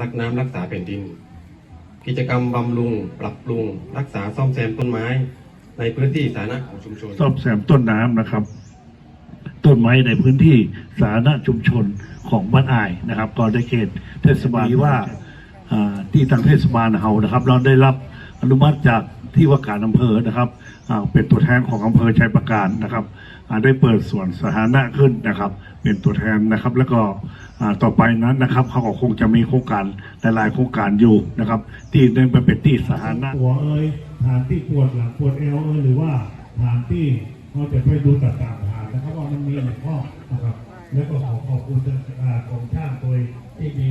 รักน้ำรักษาแผ่นดิน กิจกรรมบำรุง ปรับปรุง รักษาซ่อมแซมต้นไม้ ในพื้นที่สาธารณะของชุมชน ซ่อมแซมต้นน้ำนะครับ ต้นไม้ในพื้นที่สาธารณะชุมชนของบ้านอายนะครับก็ได้เขตเทศบาลว่าอ่าที่ทางเทศบาลเฮานะครับ เราได้รับ อนุมัติจากที่ว่าการอำเภอนะครับเป็นตัวแทนของอำเภอชัยประการนะครับได้เปิดส่วนสาธารณะขึ้นนะครับ เป็นตัวแทนนะครับ แล้วก็ต่อไปนั้นนะครับ เขาก็คงจะมีโครงการหลายๆโครงการอยู่นะครับ ที่ได้ไปเป็นที่สาธารณะหัวเอ้ยฐานที่ปวดหลังปวดเอวเอ้ยหรือว่าฐานที่เราจะไปดูต่างๆฐานนะครับว่ามันมีหนึ่งข้อนะครับ แล้วก็ขอขอบคุณอ่ากรมช่างโดยที่มี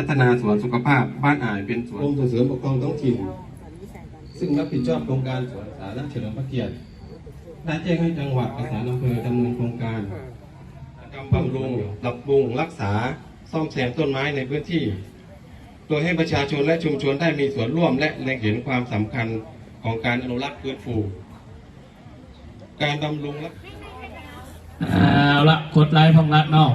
พัฒนาสวนสุขภาพบ้านอ่ายเป็นสวนกรมส่งเสริมปกครองท้องถิ่น ซึ่งรับผิดชอบโครงการสวนสาธารณะเฉลิมพระเกียรติได้แจ้งให้จังหวัดประสานอำเภอดำเนินโครงการกำบำรุงปรับปรุงรักษาซ่อมแซมต้นไม้ในพื้นที่ โดยให้ประชาชนและชุมชนได้มีส่วนร่วมและเล็งเห็นความสำคัญของการอนุรักษ์ฟื้นฟู การบำรุงรักเอาละกดไลค์พองละเนาะ